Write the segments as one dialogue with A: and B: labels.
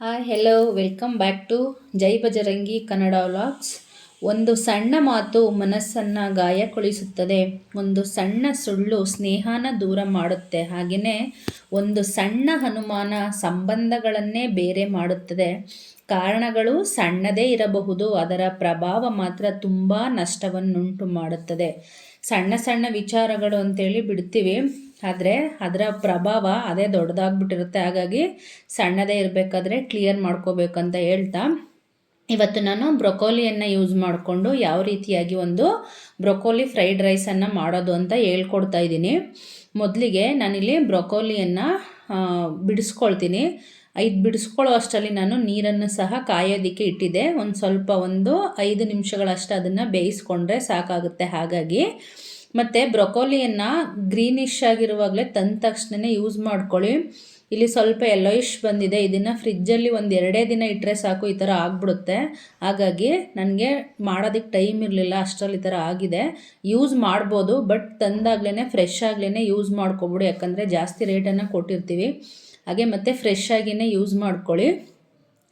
A: Hi hello welcome back to Jai Bajrangi Kannada vlogs ಒಂದು ಸಣ್ಣ ಮಾತು ಮನಸ್ಸನ್ನು ಗಾಯಗೊಳಿಸುತ್ತದೆ. ಒಂದು ಸಣ್ಣ ಸುಳ್ಳು ಸ್ನೇಹನ ದೂರ ಮಾಡುತ್ತೆ. ಹಾಗೆಯೇ ಒಂದು ಸಣ್ಣ ಅನುಮಾನ ಸಂಬಂಧಗಳನ್ನೇ ಬೇರೆ ಮಾಡುತ್ತದೆ. ಕಾರಣಗಳು ಸಣ್ಣದೇ ಇರಬಹುದು, ಅದರ ಪ್ರಭಾವ ಮಾತ್ರ ತುಂಬ ನಷ್ಟವನ್ನುಂಟು ಮಾಡುತ್ತದೆ. ಸಣ್ಣ ಸಣ್ಣ ವಿಚಾರಗಳು ಅಂತೇಳಿ ಬಿಡ್ತೀವಿ, ಆದರೆ ಅದರ ಪ್ರಭಾವ ಅದೇ ದೊಡ್ಡದಾಗ್ಬಿಟ್ಟಿರುತ್ತೆ. ಹಾಗಾಗಿ ಸಣ್ಣದೇ ಇರಬೇಕಾದ್ರೆ ಕ್ಲಿಯರ್ ಮಾಡ್ಕೋಬೇಕಂತ ಹೇಳ್ತಾ, ಇವತ್ತು ನಾನು ಬ್ರೊಕೋಲಿಯನ್ನು ಯೂಸ್ ಮಾಡಿಕೊಂಡು ಯಾವ ರೀತಿಯಾಗಿ ಒಂದು ಬ್ರೊಕೋಲಿ ಫ್ರೈಡ್ ರೈಸನ್ನು ಮಾಡೋದು ಅಂತ ಹೇಳ್ಕೊಡ್ತಾ ಇದ್ದೀನಿ. ಮೊದಲಿಗೆ ನಾನಿಲ್ಲಿ ಬ್ರೊಕೋಲಿಯನ್ನು ಬಿಡಿಸ್ಕೊಳ್ತೀನಿ. ಐದು ಬಿಡಿಸ್ಕೊಳ್ಳೋ ಅಷ್ಟರಲ್ಲಿ ನಾನು ನೀರನ್ನು ಸಹ ಕಾಯೋದಕ್ಕೆ ಇಟ್ಟಿದ್ದೆ. ಒಂದು ಸ್ವಲ್ಪ ಒಂದು ಐದು ನಿಮಿಷಗಳಷ್ಟು ಅದನ್ನು ಬೇಯಿಸ್ಕೊಂಡ್ರೆ ಸಾಕಾಗುತ್ತೆ ಹಾಗಾಗಿ. ಮತ್ತು ಬ್ರೊಕೋಲಿಯನ್ನು ಗ್ರೀನಿಶ್ ಆಗಿರುವಾಗಲೇ ತಂದ ತಕ್ಷಣವೇ ಯೂಸ್ ಮಾಡ್ಕೊಳ್ಳಿ. ಇಲ್ಲಿ ಸ್ವಲ್ಪ ಎಲ್ಲೋಯಿಶ್ ಬಂದಿದೆ. ಇದನ್ನು ಫ್ರಿಜ್ಜಲ್ಲಿ ಒಂದು ಎರಡೇ ದಿನ ಇಟ್ಟರೆ ಸಾಕು, ಈ ಥರ ಆಗಿಬಿಡುತ್ತೆ. ಹಾಗಾಗಿ ನನಗೆ ಮಾಡೋದಕ್ಕೆ ಟೈಮ್ ಇರಲಿಲ್ಲ, ಅಷ್ಟರಲ್ಲಿ ಈ ಥರ ಆಗಿದೆ. ಯೂಸ್ ಮಾಡ್ಬೋದು ಬಟ್ ತಂದಾಗ್ಲೇ ಫ್ರೆಶ್ ಆಗ್ಲೇ ಯೂಸ್ ಮಾಡ್ಕೊಬಿಡು. ಯಾಕಂದರೆ ಜಾಸ್ತಿ ರೇಟನ್ನು ಕೊಟ್ಟಿರ್ತೀವಿ. ಹಾಗೆ ಮತ್ತೆ ಫ್ರೆಶ್ ಆಗಿಯೇ ಯೂಸ್ ಮಾಡ್ಕೊಳ್ಳಿ.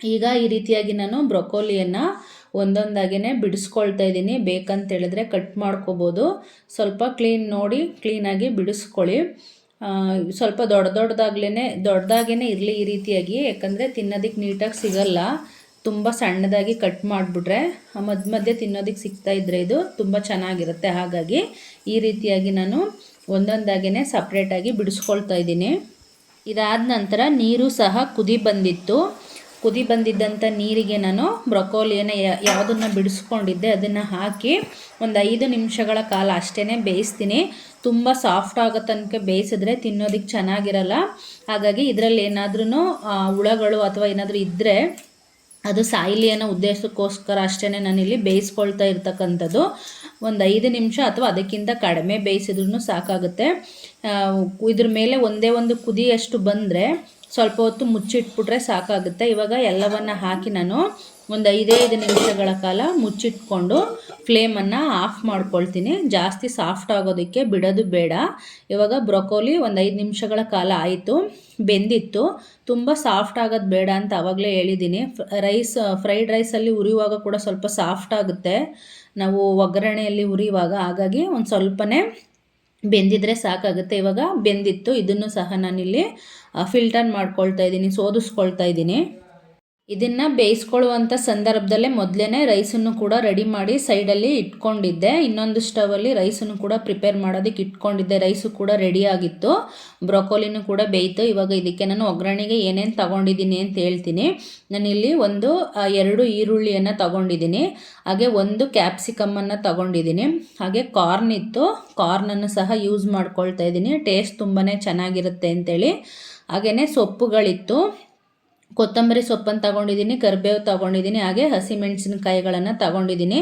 A: ಈಗ ಈ ರೀತಿಯಾಗಿ ನಾನು ಬ್ರೊಕೋಲಿಯನ್ನು ಒಂದೊಂದಾಗೇ ಬಿಡಿಸ್ಕೊಳ್ತಾ ಇದ್ದೀನಿ. ಬೇಕಂತೇಳಿದ್ರೆ ಕಟ್ ಮಾಡ್ಕೋಬೋದು. ಸ್ವಲ್ಪ ಕ್ಲೀನ್ ನೋಡಿ ಕ್ಲೀನಾಗಿ ಬಿಡಿಸ್ಕೊಳ್ಳಿ. ಸ್ವಲ್ಪ ದೊಡ್ಡ ದೊಡ್ಡದಾಗ್ಲೇ ದೊಡ್ಡದಾಗೇ ಇರಲಿ ಈ ರೀತಿಯಾಗಿ, ಯಾಕಂದರೆ ತಿನ್ನೋದಕ್ಕೆ ನೀಟಾಗಿ ಸಿಗಲ್ಲ. ತುಂಬ ಸಣ್ಣದಾಗಿ ಕಟ್ ಮಾಡಿಬಿಟ್ರೆ ಮಧ್ಯ ಮಧ್ಯೆ ತಿನ್ನೋದಕ್ಕೆ ಸಿಗ್ತಾ ಇದ್ದರೆ ಇದು ತುಂಬ ಚೆನ್ನಾಗಿರುತ್ತೆ. ಹಾಗಾಗಿ ಈ ರೀತಿಯಾಗಿ ನಾನು ಒಂದೊಂದಾಗೇ ಸಪ್ರೇಟಾಗಿ ಬಿಡಿಸ್ಕೊಳ್ತಾ ಇದ್ದೀನಿ. ಇದಾದ ನಂತರ ನೀರು ಸಹ ಕುದಿ ಬಂದಿತ್ತು. ಕುದಿ ಬಂದಿದ್ದಂಥ ನೀರಿಗೆ ನಾನು ಬ್ರೊಕೋಲಿಯನ್ನು ಯಾವುದನ್ನು ಬಿಡಿಸ್ಕೊಂಡಿದ್ದೆ, ಅದನ್ನು ಹಾಕಿ ಒಂದು ಐದು ನಿಮಿಷಗಳ ಕಾಲ ಅಷ್ಟೇ ಬೇಯಿಸ್ತೀನಿ. ತುಂಬ ಸಾಫ್ಟ್ ಆಗೋ ತನಕ ಬೇಯಿಸಿದ್ರೆ ತಿನ್ನೋದಕ್ಕೆ ಚೆನ್ನಾಗಿರಲ್ಲ. ಹಾಗಾಗಿ ಇದರಲ್ಲಿ ಏನಾದ್ರೂ ಹುಳಗಳು ಅಥವಾ ಏನಾದರೂ ಇದ್ದರೆ ಅದು ಸಾಯಿಲಿ ಅನ್ನೋ ಉದ್ದೇಶಕ್ಕೋಸ್ಕರ ಅಷ್ಟೇ ನಾನಿಲ್ಲಿ ಬೇಯಿಸ್ಕೊಳ್ತಾ ಇರ್ತಕ್ಕಂಥದ್ದು. ಒಂದು ಐದು ನಿಮಿಷ ಅಥವಾ ಅದಕ್ಕಿಂತ ಕಡಿಮೆ ಬೇಯಿಸಿದ್ರೂ ಸಾಕಾಗುತ್ತೆ. ಇದ್ರ ಮೇಲೆ ಒಂದೇ ಒಂದು ಕುದಿಯಷ್ಟು ಬಂದರೆ ಸ್ವಲ್ಪ ಹೊತ್ತು ಮುಚ್ಚಿಟ್ಬಿಟ್ರೆ ಸಾಕಾಗುತ್ತೆ. ಇವಾಗ ಎಲ್ಲವನ್ನ ಹಾಕಿ ನಾನು ಒಂದು ಐದೈದು ನಿಮಿಷಗಳ ಕಾಲ ಮುಚ್ಚಿಟ್ಕೊಂಡು ಫ್ಲೇಮನ್ನು ಆಫ್ ಮಾಡ್ಕೊಳ್ತೀನಿ. ಜಾಸ್ತಿ ಸಾಫ್ಟ್ ಆಗೋದಕ್ಕೆ ಬಿಡೋದು ಬೇಡ. ಇವಾಗ ಬ್ರೊಕೋಲಿ ಒಂದು ಐದು ನಿಮಿಷಗಳ ಕಾಲ ಆಯಿತು. ಬೆಂದಿತ್ತು. ತುಂಬ ಸಾಫ್ಟ್ ಆಗೋದು ಬೇಡ ಅಂತ ಆವಾಗಲೇ ಹೇಳಿದ್ದೀನಿ ರೈಸ್, ಫ್ರೈಡ್ ರೈಸಲ್ಲಿ ಉರಿಯುವಾಗ ಕೂಡ ಸ್ವಲ್ಪ ಸಾಫ್ಟ್ ಆಗುತ್ತೆ. ನಾವು ಒಗ್ಗರಣೆಯಲ್ಲಿ ಉರಿಯುವಾಗ ಹಾಗಾಗಿ ಒಂದು ಸ್ವಲ್ಪನೇ ಬೆಂದಿದ್ರೆ ಸಾಕಾಗುತ್ತೆ. ಇವಾಗ ಬೆಂದಿತ್ತು ಇದನ್ನು ಸಹ ನಾನಿಲ್ಲಿ ಫಿಲ್ಟರ್ ಮಾಡ್ಕೊಳ್ತಾ ಇದ್ದೀನಿ ಸೋದಿಸ್ಕೊಳ್ತಾ ಇದ್ದೀನಿ. ಇದನ್ನು ಬೇಯಿಸ್ಕೊಳ್ಳುವಂಥ ಸಂದರ್ಭದಲ್ಲೇ ಮೊದಲೇ ರೈಸನ್ನು ಕೂಡ ರೆಡಿ ಮಾಡಿ ಸೈಡಲ್ಲಿ ಇಟ್ಕೊಂಡಿದ್ದೆ. ಇನ್ನೊಂದು ಸ್ಟವಲ್ಲಿ ರೈಸನ್ನು ಕೂಡ ಪ್ರಿಪೇರ್ ಮಾಡೋದಕ್ಕೆ ಇಟ್ಕೊಂಡಿದ್ದೆ. ರೈಸು ಕೂಡ ರೆಡಿ ಆಗಿತ್ತು. ಬ್ರೊಕೋಲಿನೂ ಕೂಡ ಬೇಯಿತು. ಇವಾಗ ಇದಕ್ಕೆ ನಾನು ಒಗ್ಗರಣೆಗೆ ಏನೇನು ತಗೊಂಡಿದ್ದೀನಿ ಅಂತ ಹೇಳ್ತೀನಿ. ನಾನಿಲ್ಲಿ ಒಂದು ಎರಡು ಈರುಳ್ಳಿಯನ್ನು ತಗೊಂಡಿದ್ದೀನಿ. ಹಾಗೆ ಒಂದು ಕ್ಯಾಪ್ಸಿಕಮ್ಮನ್ನು ತಗೊಂಡಿದ್ದೀನಿ. ಹಾಗೆ ಕಾರ್ನ್ ಇತ್ತು. ಕಾರ್ನನ್ನು ಸಹ ಯೂಸ್ ಮಾಡ್ಕೊಳ್ತಾ ಇದ್ದೀನಿ. ಟೇಸ್ಟ್ ತುಂಬಾ ಚೆನ್ನಾಗಿರುತ್ತೆ ಅಂತೇಳಿ. ಹಾಗೆಯೇ ಸೊಪ್ಪುಗಳಿತ್ತು. ಕೊತ್ತಂಬರಿ ಸೊಪ್ಪನ್ನು ತಗೊಂಡಿದ್ದೀನಿ, ಕರಿಬೇವು ತಗೊಂಡಿದ್ದೀನಿ, ಹಾಗೆ ಹಸಿಮೆಣಸಿನಕಾಯಿಗಳನ್ನು ತಗೊಂಡಿದ್ದೀನಿ.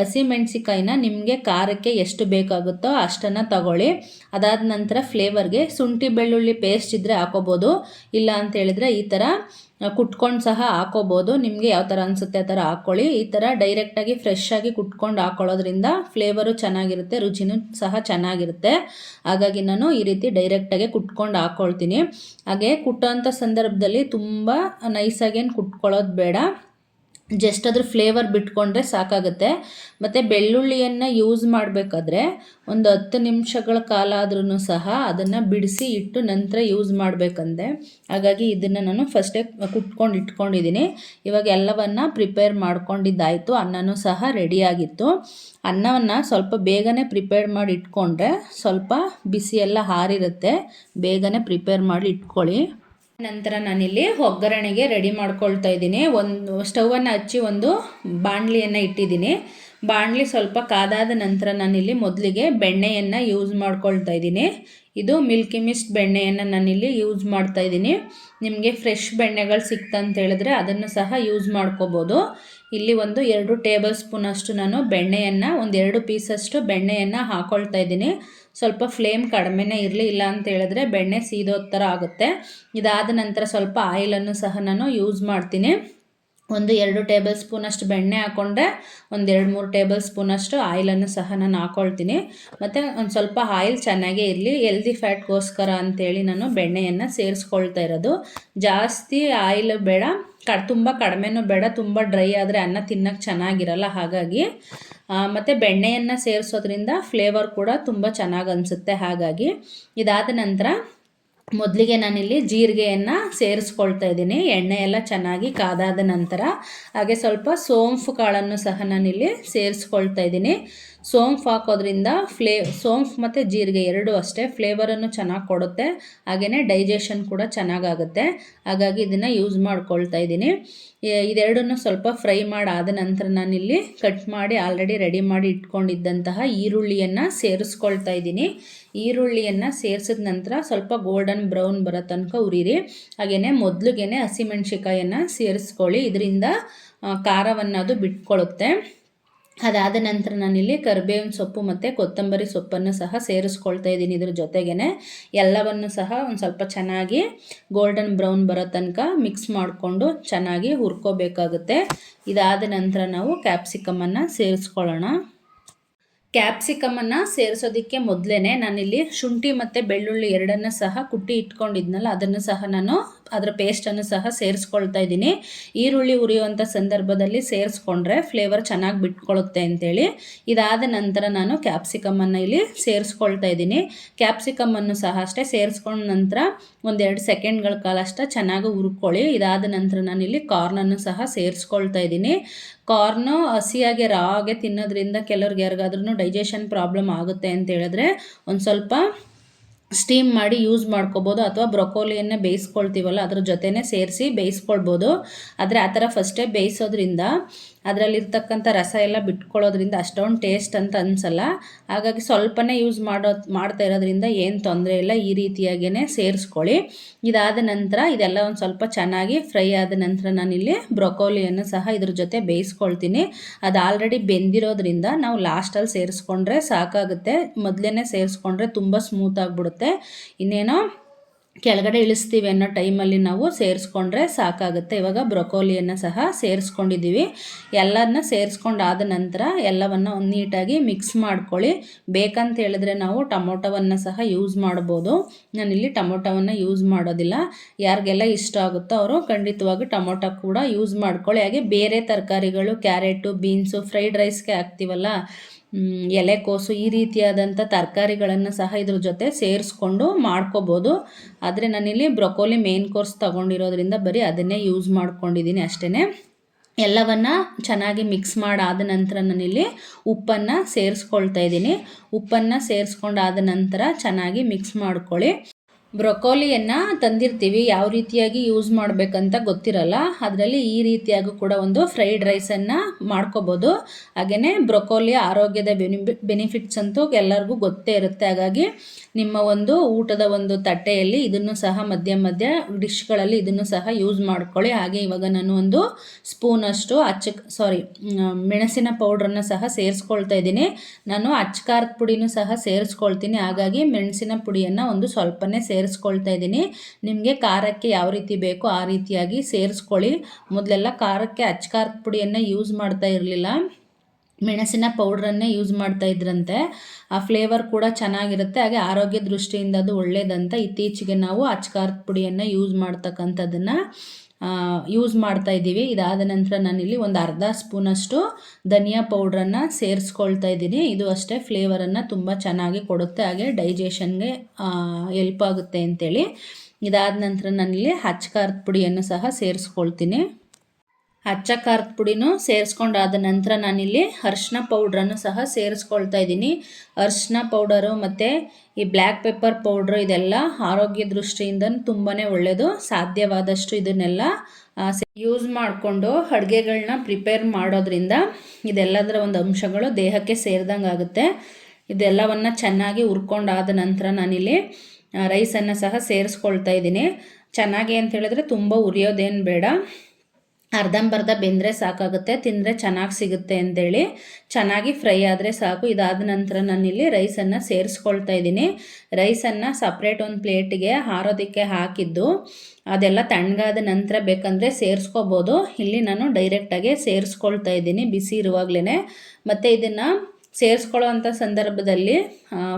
A: ಹಸಿಮೆಣಸಿಕಾಯಿನ ನಿಮಗೆ ಖಾರಕ್ಕೆ ಎಷ್ಟು ಬೇಕಾಗುತ್ತೋ ಅಷ್ಟನ್ನು ತಗೊಳ್ಳಿ. ಅದಾದ ನಂತರ ಫ್ಲೇವರ್ಗೆ ಶುಂಠಿ ಬೆಳ್ಳುಳ್ಳಿ ಪೇಸ್ಟ್ ಇದ್ದರೆ ಹಾಕೋಬೋದು. ಇಲ್ಲ ಅಂತ ಹೇಳಿದ್ರೆ ಈ ಥರ ಕುಟ್ಕೊಂಡು ಸಹ ಹಾಕೋಬೋದು. ನಿಮಗೆ ಯಾವ ಥರ ಅನಿಸುತ್ತೆ ಆ ಥರ ಹಾಕ್ಕೊಳ್ಳಿ ಈ ಥರ ಡೈರೆಕ್ಟಾಗಿ ಫ್ರೆಶ್ ಆಗಿ ಕುಟ್ಕೊಂಡು ಹಾಕೊಳ್ಳೋದ್ರಿಂದ ಫ್ಲೇವರು ಚೆನ್ನಾಗಿರುತ್ತೆ, ರುಚಿನೂ ಸಹ ಚೆನ್ನಾಗಿರುತ್ತೆ. ಹಾಗಾಗಿ ನಾನು ಈ ರೀತಿ ಡೈರೆಕ್ಟಾಗೆ ಕುಟ್ಕೊಂಡು ಹಾಕ್ಕೊಳ್ತೀನಿ ಹಾಗೆ ಕುಟ್ಟೋಂಥ ಸಂದರ್ಭದಲ್ಲಿ ತುಂಬ ನೈಸಾಗೇನು ಕುಟ್ಕೊಳ್ಳೋದು ಬೇಡ. ಜಸ್ಟ್ ಅದ್ರ ಫ್ಲೇವರ್ ಬಿಟ್ಕೊಂಡ್ರೆ ಸಾಕಾಗುತ್ತೆ. ಮತ್ತು ಬೆಳ್ಳುಳ್ಳಿಯನ್ನು ಯೂಸ್ ಮಾಡಬೇಕಾದ್ರೆ ಒಂದು ಹತ್ತು ನಿಮಿಷಗಳ ಕಾಲ ಆದ್ರೂ ಸಹ ಅದನ್ನು ಬಿಡಿಸಿ ಇಟ್ಟು ನಂತರ ಯೂಸ್ ಮಾಡಬೇಕಂದೆ. ಹಾಗಾಗಿ ಇದನ್ನು ನಾನು ಫಸ್ಟೇ ಕುಟ್ಕೊಂಡು ಇಟ್ಕೊಂಡಿದ್ದೀನಿ ಇವಾಗ ಎಲ್ಲವನ್ನು ಪ್ರಿಪೇರ್ ಮಾಡ್ಕೊಂಡಿದ್ದಾಯಿತು. ಅನ್ನನೂ ಸಹ ರೆಡಿಯಾಗಿತ್ತು ಅನ್ನವನ್ನು ಸ್ವಲ್ಪ ಬೇಗನೆ ಪ್ರಿಪೇರ್ ಮಾಡಿ ಇಟ್ಕೊಂಡ್ರೆ ಸ್ವಲ್ಪ ಬಿಸಿ ಎಲ್ಲ ಹಾರಿರುತ್ತೆ. ಬೇಗನೆ ಪ್ರಿಪೇರ್ ಮಾಡಿ ಇಟ್ಕೊಳ್ಳಿ. ನಂತರ ನಾನಿಲ್ಲಿ ಒಗ್ಗರಣೆಗೆ ರೆಡಿ ಮಾಡ್ಕೊಳ್ತಾ ಇದ್ದೀನಿ. ಒಂದು ಸ್ಟೌವನ್ನು ಹಚ್ಚಿ ಒಂದು ಬಾಣಲಿಯನ್ನು ಇಟ್ಟಿದ್ದೀನಿ. ಬಾಣಲಿ ಸ್ವಲ್ಪ ಕಾದಾದ ನಂತರ ನಾನಿಲ್ಲಿ ಮೊದಲಿಗೆ ಬೆಣ್ಣೆಯನ್ನು ಯೂಸ್ ಮಾಡ್ಕೊಳ್ತಾ ಇದ್ದೀನಿ. ಇದು ಮಿಲ್ಕಿ ಮಿಸ್ಟ್ ಬೆಣ್ಣೆಯನ್ನು ನಾನಿಲ್ಲಿ ಯೂಸ್ ಮಾಡ್ತಾ ಇದ್ದೀನಿ. ನಿಮಗೆ ಫ್ರೆಶ್ ಬೆಣ್ಣೆಗಳು ಸಿಕ್ತಂತ ಹೇಳಿದ್ರೆ ಅದನ್ನು ಸಹ ಯೂಸ್ ಮಾಡ್ಕೋಬೋದು. ಇಲ್ಲಿ ಒಂದು ಎರಡು ಟೇಬಲ್ ಸ್ಪೂನಷ್ಟು ನಾನು ಬೆಣ್ಣೆಯನ್ನು, ಒಂದು ಎರಡು ಪೀಸಷ್ಟು ಬೆಣ್ಣೆಯನ್ನು ಹಾಕ್ಕೊಳ್ತಾ ಇದ್ದೀನಿ. ಸ್ವಲ್ಪ ಫ್ಲೇಮ್ ಕಡಿಮೆನೇ ಇರಲಿ, ಇಲ್ಲ ಅಂತ ಹೇಳಿದ್ರೆ ಬೆಣ್ಣೆ ಸೀದೋ ಥರ ಆಗುತ್ತೆ. ಇದಾದ ನಂತರ ಸ್ವಲ್ಪ ಆಯಿಲನ್ನು ಸಹ ನಾನು ಯೂಸ್ ಮಾಡ್ತೀನಿ. ಒಂದು ಎರಡು ಟೇಬಲ್ ಸ್ಪೂನಷ್ಟು ಬೆಣ್ಣೆ ಹಾಕ್ಕೊಂಡ್ರೆ ಒಂದು ಎರಡು ಮೂರು ಟೇಬಲ್ ಸ್ಪೂನಷ್ಟು ಆಯಿಲನ್ನು ಸಹ ನಾನು ಹಾಕ್ಕೊಳ್ತೀನಿ ಮತ್ತು ಒಂದು ಸ್ವಲ್ಪ ಆಯಿಲ್ ಚೆನ್ನಾಗೇ ಇರಲಿ ಎಲ್ದಿ ಫ್ಯಾಟ್ಗೋಸ್ಕರ ಅಂತೇಳಿ ನಾನು ಬೆಣ್ಣೆಯನ್ನು ಸೇರಿಸ್ಕೊಳ್ತಾ ಇರೋದು. ಜಾಸ್ತಿ ಆಯಿಲ್ ಬೇಡ ಕ ತುಂಬ ಕಡಿಮೆನೂ ಬೇಡ, ತುಂಬ ಡ್ರೈ ಆದರೆ ಅನ್ನ ತಿನ್ನೋಕ್ಕೆ ಚೆನ್ನಾಗಿರಲ್ಲ ಹಾಗಾಗಿ. ಮತ್ತು ಬೆಣ್ಣೆಯನ್ನು ಸೇರಿಸೋದ್ರಿಂದ ಫ್ಲೇವರ್ ಕೂಡ ತುಂಬ ಚೆನ್ನಾಗಿ ಅನಿಸುತ್ತೆ ಹಾಗಾಗಿ. ಇದಾದ ನಂತರ ಮೊದಲಿಗೆ ನಾನಿಲ್ಲಿ ಜೀರಿಗೆಯನ್ನು ಸೇರಿಸ್ಕೊಳ್ತಾ ಇದ್ದೀನಿ. ಎಣ್ಣೆ ಎಲ್ಲ ಚೆನ್ನಾಗಿ ಕಾದಾದ ನಂತರ ಹಾಗೆ ಸ್ವಲ್ಪ ಸೋಂಫು ಕಾಳನ್ನು ಸಹ ನಾನಿಲ್ಲಿ ಸೇರಿಸ್ಕೊಳ್ತಾ ಇದ್ದೀನಿ. ಸೋಂಫು ಹಾಕೋದ್ರಿಂದ ಫ್ಲೇ ಸೋಂಫ್ ಮತ್ತು ಜೀರಿಗೆ ಎರಡೂ ಅಷ್ಟೇ ಫ್ಲೇವರನ್ನು ಚೆನ್ನಾಗಿ ಕೊಡುತ್ತೆ. ಹಾಗೆಯೇ ಡೈಜೆಷನ್ ಕೂಡ ಚೆನ್ನಾಗಾಗುತ್ತೆ. ಹಾಗಾಗಿ ಇದನ್ನು ಯೂಸ್ ಮಾಡ್ಕೊಳ್ತಾ ಇದ್ದೀನಿ. ಇದೆರಡನ್ನು ಸ್ವಲ್ಪ ಫ್ರೈ ಮಾಡಾದ ನಂತರ ನಾನಿಲ್ಲಿ ಕಟ್ ಮಾಡಿ ಆಲ್ರೆಡಿ ರೆಡಿ ಮಾಡಿ ಇಟ್ಕೊಂಡಿದ್ದಂತಹ ಈರುಳ್ಳಿಯನ್ನು ಸೇರಿಸ್ಕೊಳ್ತಾ ಇದ್ದೀನಿ. ಈರುಳ್ಳಿಯನ್ನು ಸೇರಿಸಿದ ನಂತರ ಸ್ವಲ್ಪ ಗೋಲ್ಡನ್ ಬ್ರೌನ್ ಬರೋ ತನಕ ಉರಿರಿ. ಹಾಗೆಯೇ ಮೊದಲಿಗೆ ಹಸಿಮೆಣ್ಸಿಕಾಯನ್ನು ಸೇರಿಸ್ಕೊಳ್ಳಿ. ಇದರಿಂದ ಖಾರವನ್ನು ಅದು ಬಿಟ್ಕೊಳ್ಳುತ್ತೆ ಅದಾದ ನಂತರ ನಾನಿಲ್ಲಿ ಕರಿಬೇವಿನ ಸೊಪ್ಪು ಮತ್ತು ಕೊತ್ತಂಬರಿ ಸೊಪ್ಪನ್ನು ಸಹ ಸೇರಿಸ್ಕೊಳ್ತಾ ಇದ್ದೀನಿ ಇದ್ರ ಜೊತೆಗೇ ಎಲ್ಲವನ್ನು ಸಹ ಒಂದು ಸ್ವಲ್ಪ ಚೆನ್ನಾಗಿ ಗೋಲ್ಡನ್ ಬ್ರೌನ್ ಬರೋ ತನಕ ಮಿಕ್ಸ್ ಮಾಡಿಕೊಂಡು ಚೆನ್ನಾಗಿ ಹುರ್ಕೋಬೇಕಾಗುತ್ತೆ. ಇದಾದ ನಂತರ ನಾವು ಕ್ಯಾಪ್ಸಿಕಮನ್ನು ಸೇರಿಸ್ಕೊಳ್ಳೋಣ. ಕ್ಯಾಪ್ಸಿಕಮನ್ನು ಸೇರಿಸೋದಕ್ಕೆ ಮೊದಲೇ ನಾನಿಲ್ಲಿ ಶುಂಠಿ ಮತ್ತು ಬೆಳ್ಳುಳ್ಳಿ ಎರಡನ್ನು ಸಹ ಕುಟ್ಟಿ ಇಟ್ಕೊಂಡಿದ್ನಲ್ಲ ಅದನ್ನು ಸಹ ನಾನು ಅದರ ಪೇಸ್ಟನ್ನು ಸಹ ಸೇರಿಸ್ಕೊಳ್ತಾ ಇದ್ದೀನಿ. ಈರುಳ್ಳಿ ಉರಿಯುವಂಥ ಸಂದರ್ಭದಲ್ಲಿ ಸೇರಿಸ್ಕೊಂಡ್ರೆ ಫ್ಲೇವರ್ ಚೆನ್ನಾಗಿ ಬಿಟ್ಕೊಳ್ಳುತ್ತೆ ಅಂತೇಳಿ. ಇದಾದ ನಂತರ ನಾನು ಕ್ಯಾಪ್ಸಿಕಮನ್ನು ಇಲ್ಲಿ ಸೇರಿಸ್ಕೊಳ್ತಾ ಇದ್ದೀನಿ. ಕ್ಯಾಪ್ಸಿಕಮನ್ನು ಸಹ ಅಷ್ಟೇ ಸೇರಿಸ್ಕೊಂಡ ನಂತರ ಒಂದೆರಡು ಸೆಕೆಂಡ್ಗಳ ಕಾಲ ಅಷ್ಟೇ ಚೆನ್ನಾಗಿ ಹುರ್ಕೊಳ್ಳಿ. ಇದಾದ ನಂತರ ನಾನಿಲ್ಲಿ ಕಾರ್ನನ್ನು ಸಹ ಸೇರಿಸ್ಕೊಳ್ತಾ ಇದ್ದೀನಿ. ಕಾರ್ನು ಹಸಿಯಾಗಿ ರಾಗೆ ತಿನ್ನೋದ್ರಿಂದ ಕೆಲವ್ರಿಗೆ ಯಾರಿಗಾದ್ರೂ ಡೈಜೆಷನ್ ಪ್ರಾಬ್ಲಮ್ ಆಗುತ್ತೆ ಅಂತ ಹೇಳಿದ್ರೆ ಒಂದು ಸ್ವಲ್ಪ ಸ್ಟೀಮ್ ಮಾಡಿ ಯೂಸ್ ಮಾಡ್ಕೋಬೋದು ಅಥವಾ ಬ್ರೊಕೋಲಿಯನ್ನೇ ಬೇಯಿಸ್ಕೊಳ್ತೀವಲ್ಲ ಅದ್ರ ಜೊತೆನೇ ಸೇರಿಸಿ ಬೇಯಿಸ್ಕೊಳ್ಬೋದು. ಆದರೆ ಆ ಥರ ಫಸ್ಟೇ ಬೇಯಿಸೋದ್ರಿಂದ ಅದರಲ್ಲಿರ್ತಕ್ಕಂಥ ರಸ ಎಲ್ಲ ಬಿಟ್ಕೊಳ್ಳೋದ್ರಿಂದ ಅಷ್ಟೊಂದು ಟೇಸ್ಟ್ ಅಂತ ಅನಿಸಲ್ಲ. ಹಾಗಾಗಿ ಸ್ವಲ್ಪನೇ ಯೂಸ್ ಮಾಡೋ, ಮಾಡ್ತಾ ಇರೋದ್ರಿಂದ ಏನು ತೊಂದರೆ ಇಲ್ಲ, ಈ ರೀತಿಯಾಗಿಯೇ ಸೇರಿಸ್ಕೊಳ್ಳಿ. ಇದಾದ ನಂತರ ಇದೆಲ್ಲ ಒಂದು ಸ್ವಲ್ಪ ಚೆನ್ನಾಗಿ ಫ್ರೈ ಆದ ನಂತರ ನಾನಿಲ್ಲಿ ಬ್ರೊಕೋಲಿಯನ್ನು ಸಹ ಇದ್ರ ಜೊತೆ ಬೇಯಿಸ್ಕೊಳ್ತೀನಿ. ಅದು ಆಲ್ರೆಡಿ ಬೆಂದಿರೋದ್ರಿಂದ ನಾವು ಲಾಸ್ಟಲ್ಲಿ ಸೇರಿಸ್ಕೊಂಡ್ರೆ ಸಾಕಾಗುತ್ತೆ. ಮೊದಲೇ ಸೇರಿಸ್ಕೊಂಡ್ರೆ ತುಂಬ ಸ್ಮೂತ್ ಆಗಿಬಿಡುತ್ತೆ. ಇನ್ನೇನೋ ಕೆಳಗಡೆ ಇಳಿಸ್ತೀವಿ ಅನ್ನೋ ಟೈಮಲ್ಲಿ ನಾವು ಸೇರಿಸ್ಕೊಂಡ್ರೆ ಸಾಕಾಗುತ್ತೆ. ಇವಾಗ ಬ್ರೊಕೋಲಿಯನ್ನು ಸಹ ಸೇರಿಸ್ಕೊಂಡಿದ್ದೀವಿ. ಎಲ್ಲನ್ನ ಸೇರಿಸ್ಕೊಂಡಾದ ನಂತರ ಎಲ್ಲವನ್ನು ಒಂದು ನೀಟಾಗಿ ಮಿಕ್ಸ್ ಮಾಡ್ಕೊಳ್ಳಿ. ಬೇಕಂತ ಹೇಳಿದ್ರೆ ನಾವು ಟೊಮೊಟೊವನ್ನು ಸಹ ಯೂಸ್ ಮಾಡ್ಬೋದು. ನಾನಿಲ್ಲಿ ಟೊಮೊಟೊವನ್ನು ಯೂಸ್ ಮಾಡೋದಿಲ್ಲ. ಯಾರಿಗೆಲ್ಲ ಇಷ್ಟ ಆಗುತ್ತೋ ಅವರು ಖಂಡಿತವಾಗಿ ಟೊಮೊಟೊ ಕೂಡ ಯೂಸ್ ಮಾಡ್ಕೊಳ್ಳಿ. ಹಾಗೆ ಬೇರೆ ತರಕಾರಿಗಳು, ಕ್ಯಾರೆಟು, ಬೀನ್ಸು, ಫ್ರೈಡ್ ರೈಸ್ಗೆ ಹಾಕ್ತೀವಲ್ಲ ಎಲೆಕೋಸು ಈ ರೀತಿಯಾದಂಥ ತರಕಾರಿಗಳನ್ನು ಸಹ ಇದ್ರ ಜೊತೆ ಸೇರಿಸ್ಕೊಂಡು ಮಾಡ್ಕೋಬೋದು. ಆದರೆ ನಾನಿಲ್ಲಿ ಬ್ರೊಕೋಲಿ ಮೇನ್ ಕೋರ್ಸ್ ತೊಗೊಂಡಿರೋದ್ರಿಂದ ಬರೀ ಅದನ್ನೇ ಯೂಸ್ ಮಾಡ್ಕೊಂಡಿದ್ದೀನಿ ಅಷ್ಟೇ ಎಲ್ಲವನ್ನು ಚೆನ್ನಾಗಿ ಮಿಕ್ಸ್ ಮಾಡಾದ ನಂತರ ನಾನಿಲ್ಲಿ ಉಪ್ಪನ್ನು ಸೇರಿಸ್ಕೊಳ್ತಾ ಇದ್ದೀನಿ. ಉಪ್ಪನ್ನು ಸೇರಿಸ್ಕೊಂಡಾದ ನಂತರ ಚೆನ್ನಾಗಿ ಮಿಕ್ಸ್ ಮಾಡ್ಕೊಳ್ಳಿ. ಬ್ರೊಕೋಲಿಯನ್ನು ತಂದಿರ್ತೀವಿ, ಯಾವ ರೀತಿಯಾಗಿ ಯೂಸ್ ಮಾಡಬೇಕಂತ ಗೊತ್ತಿರಲ್ಲ. ಅದರಲ್ಲಿ ಈ ರೀತಿಯಾಗೂ ಕೂಡ ಒಂದು ಫ್ರೈಡ್ ರೈಸನ್ನು ಮಾಡ್ಕೋಬೋದು. ಹಾಗೆಯೇ ಬ್ರೊಕೋಲಿಯ ಆರೋಗ್ಯದ ಬೆನಿಫಿ ಬೆನಿಫಿಟ್ಸ್ ಅಂತೂ ಎಲ್ಲರಿಗೂ ಗೊತ್ತೇ ಇರುತ್ತೆ. ಹಾಗಾಗಿ ನಿಮ್ಮ ಒಂದು ಊಟದ ಒಂದು ತಟ್ಟೆಯಲ್ಲಿ ಇದನ್ನು ಸಹ ಮಧ್ಯ ಮಧ್ಯ ಡಿಶ್ಗಳಲ್ಲಿ ಇದನ್ನು ಸಹ ಯೂಸ್ ಮಾಡ್ಕೊಳ್ಳಿ. ಹಾಗೆ ಇವಾಗ ನಾನು ಒಂದು ಸ್ಪೂನಷ್ಟು ಅಚ್ಚ ಸಾರಿ ಮೆಣಸಿನ ಪೌಡ್ರನ್ನು ಸಹ ಸೇರಿಸ್ಕೊಳ್ತಾ ಇದ್ದೀನಿ. ನಾನು ಅಚ್ಚಕಾರದ ಪುಡಿನೂ ಸಹ ಸೇರಿಸ್ಕೊಳ್ತೀನಿ. ಹಾಗಾಗಿ ಮೆಣಸಿನ ಪುಡಿಯನ್ನು ಒಂದು ಸ್ವಲ್ಪನೇ ಸೇರಿಸ್ಕೊಳ್ತಾ ಇದ್ದೀನಿ. ನಿಮಗೆ ಖಾರಕ್ಕೆ ಯಾವ ರೀತಿ ಬೇಕೋ ಆ ರೀತಿಯಾಗಿ ಸೇರಿಸ್ಕೊಳ್ಳಿ. ಮೊದಲೆಲ್ಲ ಖಾರಕ್ಕೆ ಅಚ್ಚಕಾರದ ಪುಡಿಯನ್ನು ಯೂಸ್ ಮಾಡ್ತಾ ಇರಲಿಲ್ಲ. ಮೆಣಸಿನ ಪೌಡ್ರನ್ನೇ ಯೂಸ್ ಮಾಡ್ತಾ ಇದ್ರಂತೆ. ಆ ಫ್ಲೇವರ್ ಕೂಡ ಚೆನ್ನಾಗಿರುತ್ತೆ. ಹಾಗೆ ಆರೋಗ್ಯ ದೃಷ್ಟಿಯಿಂದ ಅದು ಒಳ್ಳೆಯದಂತ ಇತ್ತೀಚೆಗೆ ನಾವು ಅಚ್ಕಾರದ ಪುಡಿಯನ್ನು ಯೂಸ್ ಮಾಡ್ತಕ್ಕಂಥದ್ದನ್ನು ಯೂಸ್ ಮಾಡ್ತಾ ಇದ್ದೀವಿ. ಇದಾದ ನಂತರ ನಾನಿಲ್ಲಿ ಒಂದು ಅರ್ಧ ಸ್ಪೂನಷ್ಟು ಧನಿಯಾ ಪೌಡ್ರನ್ನು ಸೇರಿಸ್ಕೊಳ್ತಾ ಇದ್ದೀನಿ. ಇದು ಅಷ್ಟೇ ಫ್ಲೇವರನ್ನು ತುಂಬ ಚೆನ್ನಾಗಿ ಕೊಡುತ್ತೆ. ಹಾಗೆ ಡೈಜೆಷನ್ಗೆ ಎಲ್ಪ್ ಆಗುತ್ತೆ ಅಂತೇಳಿ. ಇದಾದ ನಂತರ ನಾನಿಲ್ಲಿ ಹಚ್ಕಾರದ ಪುಡಿಯನ್ನು ಸಹ ಸೇರಿಸ್ಕೊಳ್ತೀನಿ. ಹಚ್ಚ ಖಾರದ ಪುಡಿನೂ ಸೇರಿಸ್ಕೊಂಡಾದ ನಂತರ ನಾನಿಲ್ಲಿ ಅರ್ಶಿನ ಪೌಡ್ರನ್ನು ಸಹ ಸೇರಿಸ್ಕೊಳ್ತಾ ಇದ್ದೀನಿ. ಅರ್ಶಿನ ಪೌಡರು ಮತ್ತು ಈ ಬ್ಲ್ಯಾಕ್ ಪೆಪ್ಪರ್ ಪೌಡ್ರು ಇದೆಲ್ಲ ಆರೋಗ್ಯ ದೃಷ್ಟಿಯಿಂದ ತುಂಬಾ ಒಳ್ಳೆಯದು ಸಾಧ್ಯವಾದಷ್ಟು ಇದನ್ನೆಲ್ಲ ಯೂಸ್ ಮಾಡಿಕೊಂಡು ಅಡುಗೆಗಳನ್ನ ಪ್ರಿಪೇರ್ ಮಾಡೋದ್ರಿಂದ ಇದೆಲ್ಲದರ ಒಂದು ಅಂಶಗಳು ದೇಹಕ್ಕೆ ಸೇರಿದಂಗೆ ಆಗುತ್ತೆ. ಇದೆಲ್ಲವನ್ನು ಚೆನ್ನಾಗಿ ಹುರ್ಕೊಂಡಾದ ನಂತರ ನಾನಿಲ್ಲಿ ರೈಸನ್ನು ಸಹ ಸೇರಿಸ್ಕೊಳ್ತಾ ಇದ್ದೀನಿ. ಚೆನ್ನಾಗಿ ಅಂತ ಹೇಳಿದ್ರೆ ತುಂಬ ಉರಿಯೋದೇನು ಬೇಡ. ಅರ್ಧಂಬರ್ಧ ಬೆಂದರೆ ಸಾಕಾಗುತ್ತೆ, ತಿಂದರೆ ಚೆನ್ನಾಗಿ ಸಿಗುತ್ತೆ ಅಂತೇಳಿ ಚೆನ್ನಾಗಿ ಫ್ರೈ ಆದರೆ ಸಾಕು. ಇದಾದ ನಂತರ ನಾನಿಲ್ಲಿ ರೈಸನ್ನು ಸೇರಿಸ್ಕೊಳ್ತಾ ಇದ್ದೀನಿ. ರೈಸನ್ನು ಸಪ್ರೇಟ್ ಒಂದು ಪ್ಲೇಟಿಗೆ ಹಾರೋದಕ್ಕೆ ಹಾಕಿದ್ದು. ಅದೆಲ್ಲ ತಣ್ಣಗಾದ ನಂತರ ಬೇಕಂದರೆ ಸೇರಿಸ್ಕೋಬೋದು. ಇಲ್ಲಿ ನಾನು ಡೈರೆಕ್ಟಾಗಿ ಸೇರಿಸ್ಕೊಳ್ತಾ ಇದ್ದೀನಿ, ಬಿಸಿ ಇರುವಾಗಲೇ ಮತ್ತು ಇದನ್ನು ಸೇರಿಸ್ಕೊಳ್ಳೋ ಸಂದರ್ಭದಲ್ಲಿ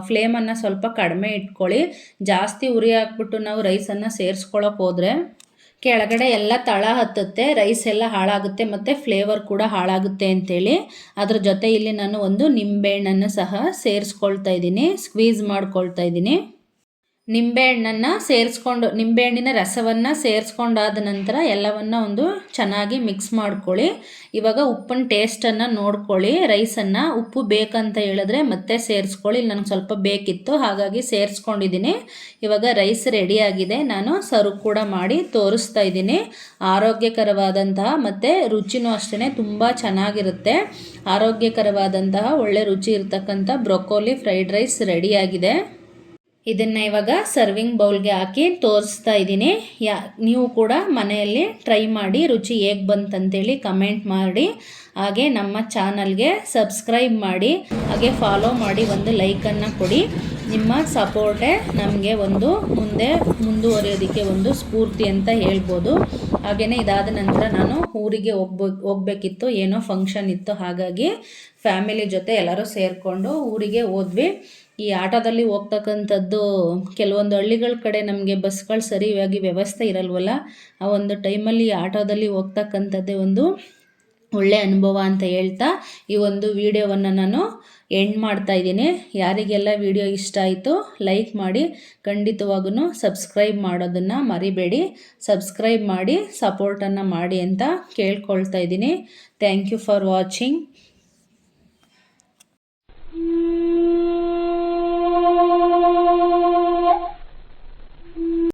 A: ಫ್ಲೇಮನ್ನು ಸ್ವಲ್ಪ ಕಡಿಮೆ ಇಟ್ಕೊಳ್ಳಿ. ಜಾಸ್ತಿ ಉರಿ ಹಾಕ್ಬಿಟ್ಟು ನಾವು ರೈಸನ್ನು ಸೇರಿಸ್ಕೊಳ್ಳೋಕೆ ಹೋದರೆ ಕೆಳಗಡೆ ಎಲ್ಲ ತಳ ಹತ್ತುತ್ತೆ ರೈಸ್ ಎಲ್ಲ ಹಾಳಾಗುತ್ತೆ ಮತ್ತು ಫ್ಲೇವರ್ ಕೂಡ ಹಾಳಾಗುತ್ತೆ ಅಂತೇಳಿ. ಅದ್ರ ಜೊತೆ ಇಲ್ಲಿ ನಾನು ಒಂದು ನಿಂಬೆಹಣ್ಣನ್ನು ಸಹ ಸೇರಿಸ್ಕೊಳ್ತಾ ಇದ್ದೀನಿ ಸ್ಕ್ವೀಸ್ ಮಾಡ್ಕೊಳ್ತಾ ಇದ್ದೀನಿ. ನಿಂಬೆಹಣ್ಣನ್ನು ಸೇರಿಸ್ಕೊಂಡು, ನಿಂಬೆಹಣ್ಣಿನ ರಸವನ್ನು ಸೇರಿಸ್ಕೊಂಡಾದ ನಂತರ ಎಲ್ಲವನ್ನು ಒಂದು ಚೆನ್ನಾಗಿ ಮಿಕ್ಸ್ ಮಾಡ್ಕೊಳ್ಳಿ. ಇವಾಗ ಉಪ್ಪಿನ ಟೇಸ್ಟನ್ನು ನೋಡ್ಕೊಳ್ಳಿ. ರೈಸನ್ನು ಉಪ್ಪು ಬೇಕಂತ ಹೇಳಿದ್ರೆ ಮತ್ತೆ ಸೇರಿಸ್ಕೊಳ್ಳಿ. ನನಗೆ ಸ್ವಲ್ಪ ಬೇಕಿತ್ತು, ಹಾಗಾಗಿ ಸೇರಿಸ್ಕೊಂಡಿದ್ದೀನಿ ಇವಾಗ ರೈಸ್ ರೆಡಿಯಾಗಿದೆ ನಾನು ಸರ್ವ್ ಕೂಡ ಮಾಡಿ ತೋರಿಸ್ತಾ ಇದ್ದೀನಿ ಆರೋಗ್ಯಕರವಾದಂತಹ ಮತ್ತು ರುಚಿನೂ ಅಷ್ಟೇ ತುಂಬ ಚೆನ್ನಾಗಿರುತ್ತೆ. ಆರೋಗ್ಯಕರವಾದಂತಹ ಒಳ್ಳೆ ರುಚಿ ಇರ್ತಕ್ಕಂಥ ಬ್ರೊಕೋಲಿ ಫ್ರೈಡ್ ರೈಸ್ ರೆಡಿಯಾಗಿದೆ ಇದನ್ನು ಇವಾಗ ಸರ್ವಿಂಗ್ ಬೌಲ್ಗೆ ಹಾಕಿ ತೋರಿಸ್ತಾ ಇದ್ದೀನಿ. ಯಾ, ನೀವು ಕೂಡ ಮನೆಯಲ್ಲಿ ಟ್ರೈ ಮಾಡಿ, ರುಚಿ ಹೇಗೆ ಬಂತಂತೇಳಿ ಕಮೆಂಟ್ ಮಾಡಿ. ಹಾಗೆ ನಮ್ಮ ಚಾನಲ್ಗೆ ಸಬ್ಸ್ಕ್ರೈಬ್ ಮಾಡಿ. ಹಾಗೆ ಫಾಲೋ ಮಾಡಿ, ಒಂದು ಲೈಕನ್ನು ಕೊಡಿ. ನಿಮ್ಮ ಸಪೋರ್ಟೇ ನಮಗೆ ಒಂದು ಮುಂದೆ ಮುಂದುವರಿಯೋದಕ್ಕೆ ಒಂದು ಸ್ಫೂರ್ತಿ ಅಂತ ಹೇಳ್ಬೋದು. ಹಾಗೆಯೇ ಇದಾದ ನಂತರ ನಾನು ಊರಿಗೆ ಹೋಗ್ಬೋ, ಹೋಗ್ಬೇಕಿತ್ತು, ಏನೋ ಫಂಕ್ಷನ್ ಇತ್ತು. ಹಾಗಾಗಿ ಫ್ಯಾಮಿಲಿ ಜೊತೆ ಎಲ್ಲರೂ ಸೇರಿಕೊಂಡು ಊರಿಗೆ ಹೋದ್ವಿ. ಈ ಆಟೋದಲ್ಲಿ ಹೋಗ್ತಕ್ಕಂಥದ್ದು ಕೆಲವೊಂದು ಹಳ್ಳಿಗಳ ಕಡೆ ನಮಗೆ ಬಸ್ಗಳು ಸರಿಯಾಗಿ ವ್ಯವಸ್ಥೆ ಇರಲ್ವಲ್ಲ? ಆ ಒಂದು ಟೈಮಲ್ಲಿ ಆಟೋದಲ್ಲಿ ಹೋಗ್ತಕ್ಕಂಥದ್ದೇ ಒಂದು ಒಳ್ಳೆ ಅನುಭವ ಅಂತ ಹೇಳ್ತಾ ಈ ಒಂದು ವಿಡಿಯೋವನ್ನು ನಾನು ಎಂಡ್ ಮಾಡ್ತಾ ಇದ್ದೀನಿ. ಯಾರಿಗೆಲ್ಲ ವಿಡಿಯೋ ಇಷ್ಟ ಆಯಿತು ಲೈಕ್ ಮಾಡಿ ಖಂಡಿತವಾಗೂ ಸಬ್ಸ್ಕ್ರೈಬ್ ಮಾಡೋದನ್ನು ಮರಿಬೇಡಿ. ಸಬ್ಸ್ಕ್ರೈಬ್ ಮಾಡಿ, ಸಪೋರ್ಟನ್ನು ಮಾಡಿ ಅಂತ ಕೇಳ್ಕೊಳ್ತಾ ಇದ್ದೀನಿ. Thank you for watching.